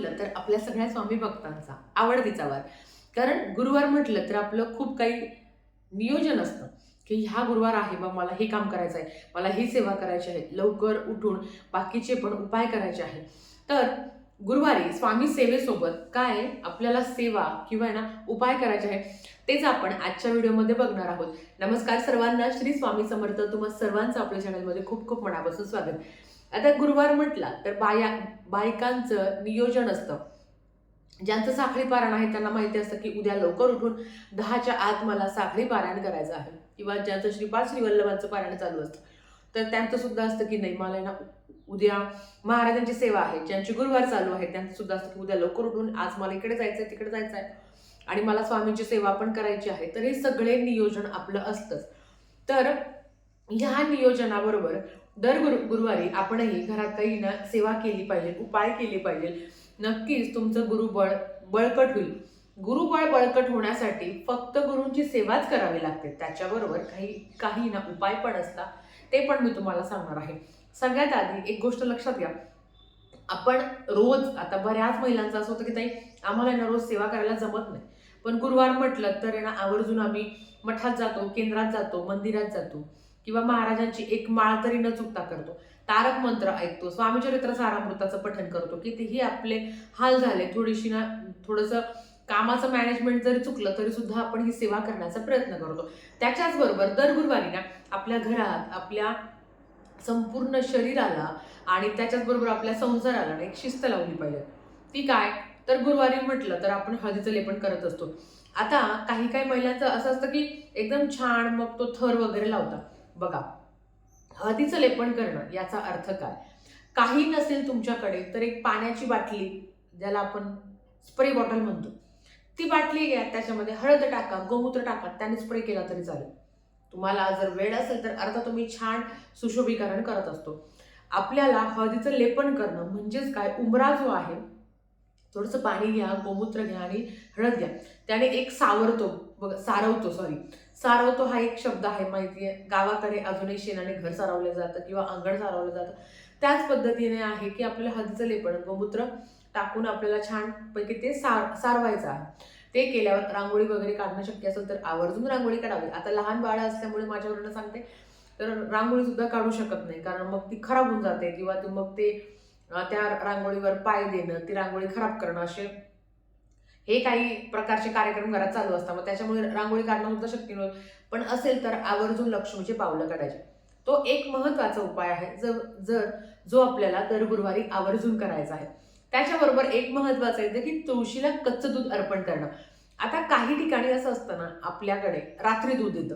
म्हटलं तर आपल्या सगळ्या स्वामी भक्तांचा आवडतीचा वार. कारण गुरुवार म्हटलं तर आपलं खूप काही नियोजन असतं की ह्या गुरुवार आहे बा मला हे काम करायचं आहे मला ही सेवा करायची आहे लवकर उठून बाकीचे पण उपाय करायचे आहे तर गुरुवारी स्वामी सेवेसोबत काय आपल्याला सेवा किंवा आहे ना उपाय करायचे आहे तेच आपण आजच्या व्हिडिओमध्ये बघणार आहोत. नमस्कार सर्वांना श्री स्वामी समर्थ. तुम्हा सर्वांचं आपल्या चॅनलमध्ये खूप खूप मनापासून स्वागत. आता गुरुवार म्हटला तर बाया बायकांचं नियोजन असतं. ज्यांचं साखळी पारायण आहे त्यांना माहिती असतं की उद्या लवकर उठून दहाच्या आत मला साखळी पारायण करायचं आहे. किंवा ज्यांचं श्रीपाद श्रीवल्लभांचं पारायण चालू असतं. तर त्यांचं सुद्धा असतं की नाही मला ना उद्या महाराजांची सेवा आहे ज्यांची गुरुवार चालू आहे त्यांचं सुद्धा असतं की उद्या लवकर उठून आज मला इकडे जायचं आहे तिकडे जायचं आहे आणि मला स्वामींची सेवा पण करायची आहे. तर हे सगळे नियोजन आपलं असतंच. तर म्हणजे ह्या नियोजनाबरोबर दर गुरु गुरुवारी आपणही घरात काही ना सेवा केली पाहिजे उपाय केले पाहिजे. नक्कीच तुमचं गुरुबळ बळकट होईल. गुरुबळ बळकट होण्यासाठी फक्त गुरूंची सेवाच करावी लागते. त्याच्याबरोबर काही काही ना उपाय पण असतात. ते पण मी तुम्हाला सांगणार आहे. सगळ्यात आधी एक गोष्ट लक्षात घ्या. आपण रोज आता बऱ्याच महिलांचं असं होतं की ताई आम्हाला ना रोज सेवा करायला जमत नाही. पण गुरुवार म्हटलं तर यांना ना आवर्जून आम्ही मठात जातो केंद्रात जातो मंदिरात जातो. किंवा महाराजांची एक माळ तरी न चुकता करतो. तारक मंत्र ऐकतो स्वामीचरित्र सारामृताचं पठन करतो की तेही आपले हाल झाले थोडीशी ना थोडंसं कामाचं मॅनेजमेंट जरी चुकलं तरी सुद्धा आपण ही सेवा करण्याचा प्रयत्न करतो. त्याच्याच बरोबर दर गुरुवारी ना आपल्या घरात आपल्या संपूर्ण शरीराला आणि त्याच्याच बरोबर आपल्या संसाराला ना एक शिस्त लावली पाहिजे. ती काय? तर गुरुवारी म्हटलं तर आपण हळदीचं लेपन करत असतो. आता काही काही महिलांचं असं असतं की एकदम छान मग तो थर वगैरे लावतात. बघा हळदीचं लेपन करणं याचा अर्थ काय? काही नसेल तुमच्याकडे तर एक पाण्याची बाटली ज्याला आपण स्प्रे बॉटल म्हणतो ती बाटली घ्या त्याच्यामध्ये हळद टाका गोमूत्र टाका त्याने स्प्रे केला तरी चालेल. तुम्हाला जर वेळ असेल तर अर्धा तुम्ही छान सुशोभीकरण करत असतो. आपल्याला हळदीचं लेपन करणं म्हणजेच काय? उमरा जो आहे थोडंसं पाणी घ्या गोमूत्र घ्या आणि हळद घ्या. त्याने एक सावरतो बघ सारवतो सॉरी सारवतो हा एक शब्द आहे माहिती आहे गावाकडे अजूनही शेणाने घर सारवलं जातं किंवा अंगण सारवलं जातं. त्याच पद्धतीने आहे की आपल्याला हळदीचं लेपण गोमूत्र टाकून आपल्याला छानपैकी ते सार सारवायचं आहे. ते केल्यावर रांगोळी वगैरे काढणं शक्य असेल तर आवर्जून रांगोळी काढावी. आता लहान बाळं असल्यामुळे माझ्यावरनं सांगते तर रांगोळी सुद्धा काढू शकत नाही. कारण मग ती खराब होऊन जाते किंवा ती मग ते त्या रांगोळीवर पाय देणं ती रांगोळी खराब करणं असे हे काही प्रकारचे कार्यक्रम घरात चालू असतात. मग त्याच्यामुळे रांगोळी काढणं सुद्धा शक्य नव्हतं. पण असेल तर आवर्जून लक्ष्मीचे पावलं काढायचे. तो एक महत्त्वाचा उपाय आहे. जर जर जो आपल्याला दर गुरुवारी आवर्जून करायचा आहे. त्याच्याबरोबर एक महत्वाचं आहे की तुळशीला कच्चं दूध अर्पण करणं. आता काही ठिकाणी असं असतं ना आपल्याकडे रात्री दूध येतं.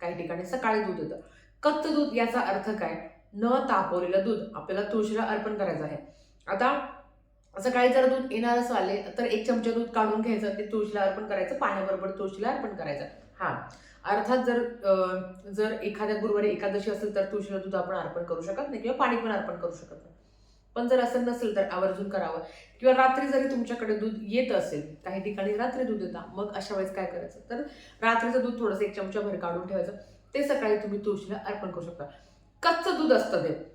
काही ठिकाणी सकाळी दूध येतं. कच्चं दूध याचा अर्थ काय? न तापवलेलं दूध आपल्याला तुळशीला अर्पण करायचं आहे. आता सकाळी जर दूध येणार असं आले तर एक चमचा दूध काढून घ्यायचं ते तुळशीला अर्पण करायचं पाण्याबरोबर तुळशीला अर्पण करायचं. हा. अर्थात जर जर एखाद्या गुरुवारी एकादशी असेल तर तुळशीला दूध आपण अर्पण करू शकत नाही किंवा पाणी पण अर्पण करू शकत नाही. पण जर असं नसेल तर आवर्जून करावं. किंवा रात्री जरी तुमच्याकडे दूध येत असेल काही ठिकाणी रात्री दूध येतं मग अशा वेळेस काय करायचं? तर रात्रीचं दूध थोडंसं एक चमचाभर काढून ठेवायचं. ते सकाळी तुम्ही तुळशीला अर्पण करू शकता. कच्चं दूध असतं ते.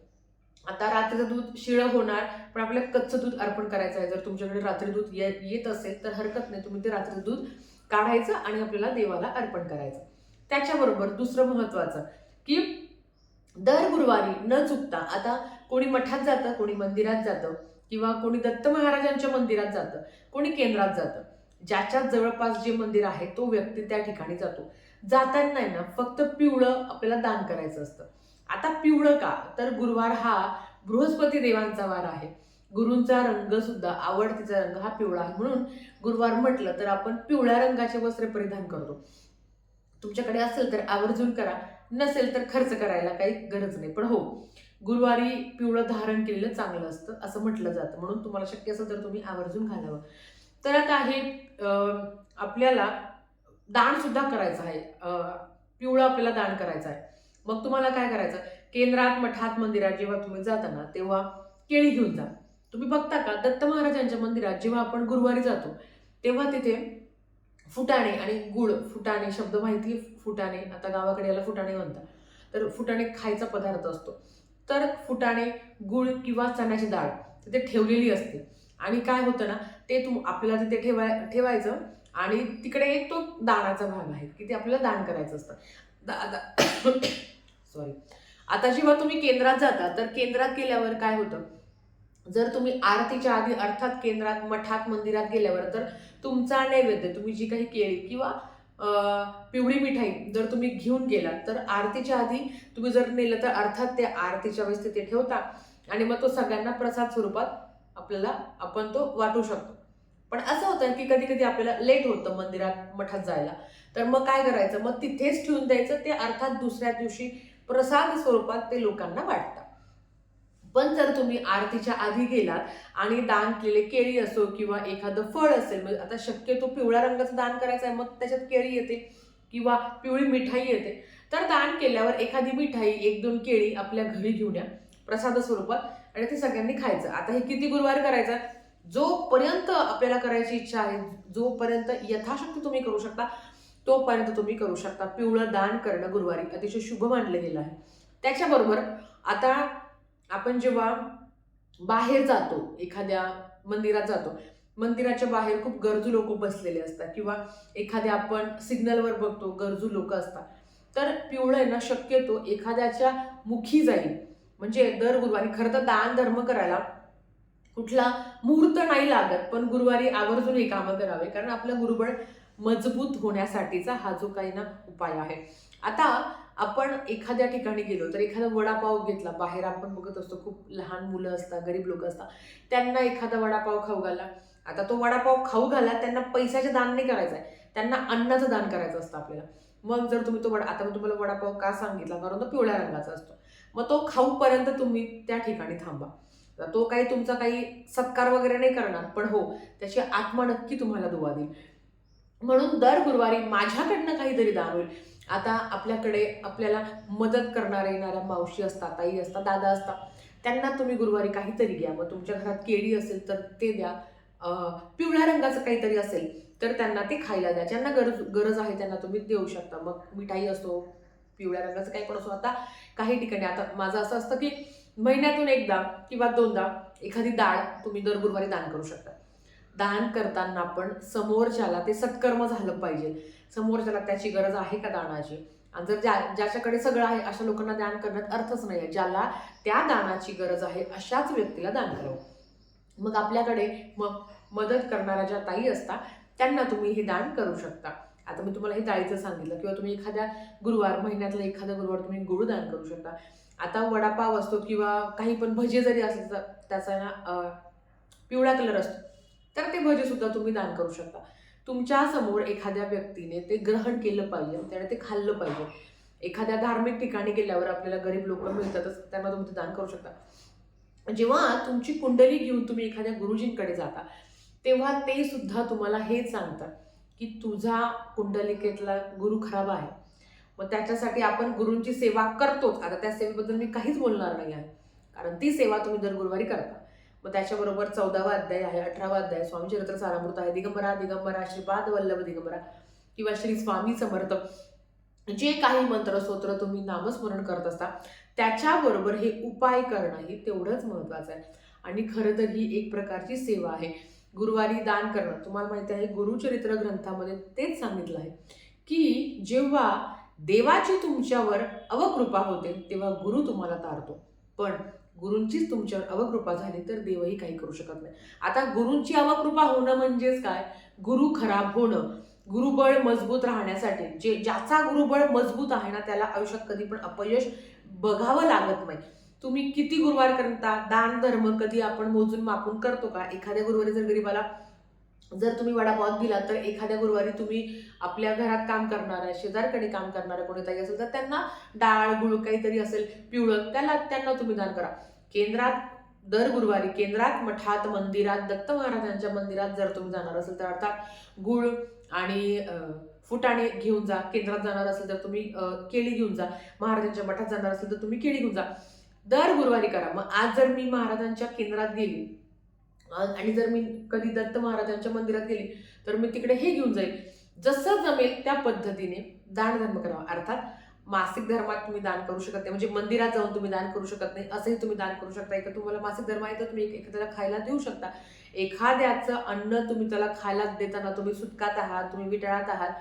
आता रात्रीचं दूध शिळं होणार पण आपल्याला कच्चं दूध अर्पण करायचं आहे. जर तुमच्याकडे रात्री दूध ये येत असेल तर हरकत नाही. तुम्ही ते रात्रीचं दूध काढायचं आणि आपल्याला देवाला अर्पण करायचं. त्याच्याबरोबर दुसरं महत्वाचं की दर गुरुवारी न चुकता आता कोणी मठात जातं कोणी मंदिरात जातं किंवा कोणी दत्त महाराजांच्या मंदिरात जातं कोणी केंद्रात जातं ज्याच्या जवळपास जे मंदिर आहे तो व्यक्ती त्या ठिकाणी जातो. जाताना आहे ना फक्त पिवळं आपल्याला दान करायचं असतं. आता पिवळं का? तर गुरुवार हा बृहस्पती देवांचा वार आहे. गुरूंचा रंग सुद्धा आवडतीचा रंग हा पिवळा आहे. म्हणून गुरुवार म्हटलं तर आपण पिवळ्या रंगाचे वस्त्र परिधान करतो. तुमच्याकडे असेल तर आवर्जून करा नसेल तर खर्च करायला काही गरज नाही. पण हो गुरुवारी पिवळं धारण केलेलं चांगलं असतं असं म्हटलं जातं. म्हणून तुम्हाला शक्य असेल तर तुम्ही आवर्जून घालावं. तर आता हे आपल्याला दान सुद्धा करायचं आहे. पिवळं आपल्याला दान करायचं आहे. मग तुम्हाला काय करायचं? केंद्रात मठात मंदिरात जेव्हा तुम्ही जाता ना तेव्हा केळी घेऊन जा. तुम्ही बघता का दत्त महाराजांच्या मंदिरात जेव्हा आपण गुरुवारी जातो तेव्हा तिथे फुटाणे आणि गुळ फुटाणे शब्द माहिती फुटाणे आता गावाकडे याला फुटाणे म्हणतात. तर फुटाणे खायचा पदार्थ असतो. तर फुटाणे गुळ किंवा चण्याची डाळ तिथे ठेवलेली असते. आणि काय होतं ना ते तुम आपल्याला तिथे ठेवाय ठेवायचं आणि तिकडे एक तो दानाचा भाग आहे की ते आपल्याला दान करायचं असतं. दा दा सॉरी आता जेव्हा तुम्ही केंद्रात जाता तर केंद्रात गेल्यावर काय होतं? जर तुम्ही आरतीच्या आधी अर्थात केंद्रात मठात मंदिरात गेल्यावर तर तुमचा नैवेद्य तुम्ही जी काही केळी किंवा पिवळी मिठाई जर तुम्ही घेऊन गेलात तर आरतीच्या आधी तुम्ही जर नेलं तर अर्थात त्या आरतीच्या वेळेस तिथे ठेवता आणि मग तो सगळ्यांना प्रसाद स्वरूपात आपल्याला आपण तो वाटू शकतो. पण असं होतं की कधी कधी आपल्याला लेट होतं मंदिरात मठात जायला. तर मग काय करायचं? मग तिथेच ठेवून द्यायचं ते अर्थात दुसऱ्या दिवशी प्रसाद स्वरूपात ते लोकांना वाटतात पण जर तुम्ही आरतीच्या आधी गेलात आणि दान केलेले केळी असो किंवा एखादं फळ असेल म्हणजे आता शक्यतो पिवळ्या रंगाचं दान करायचं आहे मग त्याच्यात केळी येते किंवा पिवळी मिठाई येते. तर दान केल्यावर एखादी मिठाई एक दोन केळी आपल्या घरी घेऊन या प्रसाद स्वरूपात आणि ते सगळ्यांनी खायचं. आता हे किती गुरुवार करायचं जोपर्यंत आपल्याला करायची इच्छा आहे जोपर्यंत यथाशक्ती तुम्ही करू शकता तोपर्यंत तुम्ही करू शकता. पिवळं दान करणं गुरुवारी अतिशय शुभ मानलं गेलं आहे. त्याच्याबरोबर आता आपण जेव्हा बाहेर जातो एखाद्या मंदिरात जातो मंदिराच्या बाहेर खूप गरजू लोक बसलेले असतात किंवा एखाद्या आपण सिग्नलवर बघतो गरजू लोक असतात. तर पिवळं आहे ना शक्यतो एखाद्याच्या मुखी जाईल. म्हणजे दर गुरुवारी खरं तर दान धर्म करायला कुठला मुहूर्त नाही लागत पण गुरुवारी आवर्जून हे कामं करावे कारण आपलं गुरुबळ मजबूत होण्यासाठीचा हा जो काही ना उपाय आहे. आता आपण एखाद्या ठिकाणी गेलो तर एखादा वडापाव घेतला बाहेर आपण बघत असतो खूप लहान मुलं असतात गरीब लोक असतात त्यांना एखादा वडापाव खाऊ घाला. आता तो वडापाव खाऊ घाला त्यांना पैशाचे दान नाही करायचं आहे. त्यांना अन्नाचं दान करायचं असतं आपल्याला. मग जर तुम्ही तो वडा आता मी तुम्हाला वडापाव का सांगितला? कारण तो पिवळ्या रंगाचा असतो. मग तो खाऊपर्यंत तुम्ही त्या ठिकाणी थांबा. तो काही तुमचा काही सत्कार वगैरे नाही करणार पण हो त्याची आत्मा नक्की तुम्हाला दुवा देईल. म्हणून दर गुरुवारी माझ्याकडनं काहीतरी दान होईल. आता आपल्याकडे आपल्याला मदत करणाऱ्या येणाऱ्या मावशी असतात ताई असतात दादा असतात त्यांना तुम्ही गुरुवारी काहीतरी घ्या मग तुमच्या घरात केळी असेल तर ते द्या. पिवळ्या रंगाचं काहीतरी असेल तर त्यांना ते खायला द्या. ज्यांना गरज गरज आहे त्यांना तुम्ही देऊ शकता. मग मिठाई असो पिवळ्या रंगाचं काही पण असो. आता काही ठिकाणी आता माझं असं असतं की महिन्यातून एकदा किंवा दोनदा एखादी डाळ तुम्ही दर गुरुवारी दान करू शकता. दान करताना पण समोरच्याला ते सत्कर्म झालं पाहिजे. समोरच्याला त्याची गरज आहे का दानाची? आणि जर ज्या ज्याच्याकडे सगळं आहे अशा लोकांना दान करण्यात अर्थच नाही आहे ज्याला त्या दानाची गरज आहे अशाच व्यक्तीला दान करावं मग आपल्याकडे मग मदत करणाऱ्या ज्या ताई असतात त्यांना तुम्ही हे दान करू शकता. आता मी तुम्हाला हे डाळीचं सांगितलं किंवा तुम्ही एखाद्या गुरुवार महिन्यातला एखादा गुरुवार तुम्ही गुळ दान करू शकता. आता वडापाव असतो किंवा काही पण भजे जरी असले तर त्याचा ना पिवळा कलर असतो. तर ते भजे सुद्धा तुम्ही दान करू शकता. तुमच्यासमोर एखाद्या व्यक्तीने ते ग्रहण केलं पाहिजे त्याने ते खाल्लं पाहिजे. एखाद्या धार्मिक ठिकाणी गेल्यावर आपल्याला गरीब लोक मिळतातच त्यांना तुम्ही ते दान करू शकता. जेव्हा तुमची कुंडली घेऊन तुम्ही एखाद्या गुरुजींकडे जाता तेव्हा ते सुद्धा तुम्हाला हेच सांगतात की तुझा कुंडलिकेतला गुरु खराब आहे. मग त्याच्यासाठी आपण गुरूंची सेवा करतोच. आता त्या सेवेबद्दल मी काहीच बोलणार नाही आहे. कारण ती सेवा तुम्ही दर गुरुवारी करता. मग त्याच्याबरोबर चौदावा अध्याय आहे अठरावा अध्याय स्वामी चरित्र सारामृत आहे दिगंबरा दिगंबरा श्रीपाद वल्लभ दिगंबरा किंवा श्री स्वामी समर्थ. जे काही मंत्र स्तोत्र तुम्ही नामस्मरण करत असता त्याच्याबरोबर हे उपाय करणं हे तेवढंच महत्त्वाचं आहे. आणि खरं तर ही एक प्रकारची सेवा आहे. गुरुवारी दान करणं. तुम्हाला माहिती आहे गुरुचरित्र ग्रंथामध्ये तेच सांगितलं आहे की जेव्हा देवाची तुमच्यावर अवकृपा होते तेव्हा गुरु तुम्हाला तारतो. पण गुरूंचीच तुमच्यावर अवकृपा झाली तर देवही काही करू शकत नाही. आता गुरूंची अवकृपा होणं म्हणजेच काय? गुरु खराब होणं. गुरुबळ मजबूत राहण्यासाठी. जे ज्याचा गुरुबळ मजबूत आहे ना त्याला आयुष्यात कधी पण अपयश बघावं लागत नाही. तुम्ही किती गुरुवार करता? दान धर्म कधी आपण मोजून मापून करतो का? एखाद्या गुरुवारी जर गरीबाला जर तुम्ही वडापाव दिला तर एखाद्या गुरुवारी तुम्ही आपल्या घरात काम करणाऱ्या शेजारकडे काम करणाऱ्या कोणीतरी असेल तर त्यांना डाळ गुळ काहीतरी असेल पिवळं त्याला त्यांना तुम्ही दान करा. केंद्रात दर गुरुवारी केंद्रात मठात मंदिरात दत्त महाराजांच्या मंदिरात जर तुम्ही जाणार असेल तर अर्थात गुळ आणि फुटाणे घेऊन जा. केंद्रात जाणार असेल तर तुम्ही केळी घेऊन जा. महाराजांच्या मठात जाणार असेल तर तुम्ही केळी घेऊन जा. दर गुरुवारी करा. मग आज जर मी महाराजांच्या केंद्रात गेली आणि जर मी कधी दत्त महाराजांच्या मंदिरात गेली तर मी तिकडे हे घेऊन जाईल. जसं जमेल त्या पद्धतीने दान धर्म करावा. अर्थात मासिक धर्मात तुम्ही दान करू शकत नाही. म्हणजे मंदिरात जाऊन तुम्ही दान करू शकत नाही. असंही तुम्ही दान करू शकता. एका तुम्हाला मासिक धर्म आहे तर तुम्ही एक- एखाद्याला खायला देऊ शकता. एखाद्याचं अन्न तुम्ही त्याला खायला देताना तुम्ही सुटकात आहात तुम्ही विटाळात आहात.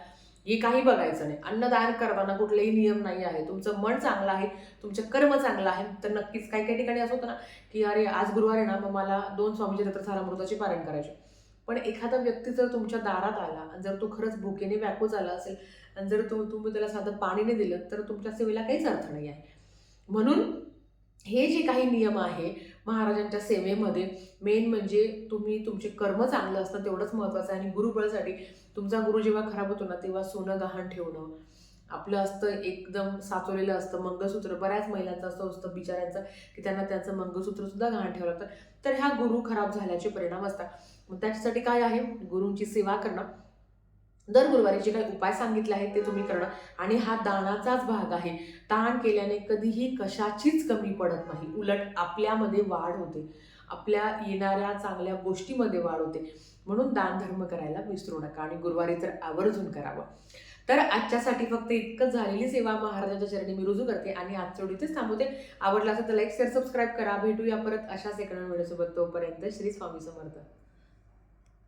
हे काही बघायचं नाही. अन्नदान करताना कुठलेही नियम नाही आहे. तुमचं मन चांगलं आहे तुमचं कर्म चांगलं आहे तर नक्कीच काही काही ठिकाणी असं होतं ना की अरे आज गुरुवार आहे ना मग मला दोन स्वामी रत्रसारामृताची पारण पारायण करायचे. पण एखादा व्यक्ती जर तुमच्या दारात आला आणि जर तो खरंच भुकेने व्याकूळ झाला असेल आणि जर तु तुम्ही त्याला साधं पाणीने दिलं तर तुमच्या सेवेला काहीच अर्थ नाही आहे. म्हणून हे जे काही नियम आहे महाराजांच्या सेवेमध्ये मेन म्हणजे तुम्ही तुमचे कर्म चांगलं असतं तेवढंच महत्त्वाचं आहे. आणि गुरुबळसाठी तुमचा गुरु जेव्हा खराब होतो ना तेव्हा सोनं गहाण ठेवणं. आपलं असतं एकदम साचवलेलं असतं मंगळसूत्र. बऱ्याच महिलांचं असं असतं बिचाऱ्यांचं की त्यांना त्यांचं मंगळसूत्रसुद्धा गहाण ठेवलं लागतं. तर ह्या गुरु खराब झाल्याचे परिणाम असतात. मग त्याच्यासाठी काय आहे? गुरूंची सेवा करणं. दर गुरुवारी जे काही उपाय सांगितले आहेत ते तुम्ही करणं. आणि हा दानाचाच भाग आहे. दान केल्याने कधीही कशाचीच कमी पडत नाही. उलट आपल्यामध्ये वाढ होते. आपल्या येणाऱ्या चांगल्या गोष्टीमध्ये वाढ होते. म्हणून दान धर्म करायला विसरू नका आणि गुरुवारी तर आवर्जून करावं. तर आजच्यासाठी फक्त इतकं झालेली सेवा. महाराजांच्या चरणी मी रुजू करते आणि आजच्या इथेच थांबवते. आवडला असेल तर लाईक शेअर सबस्क्राईब करा. भेटूया परत अशाच एका व्हिडिओसोबत. तोपर्यंत श्री स्वामी समर्थ.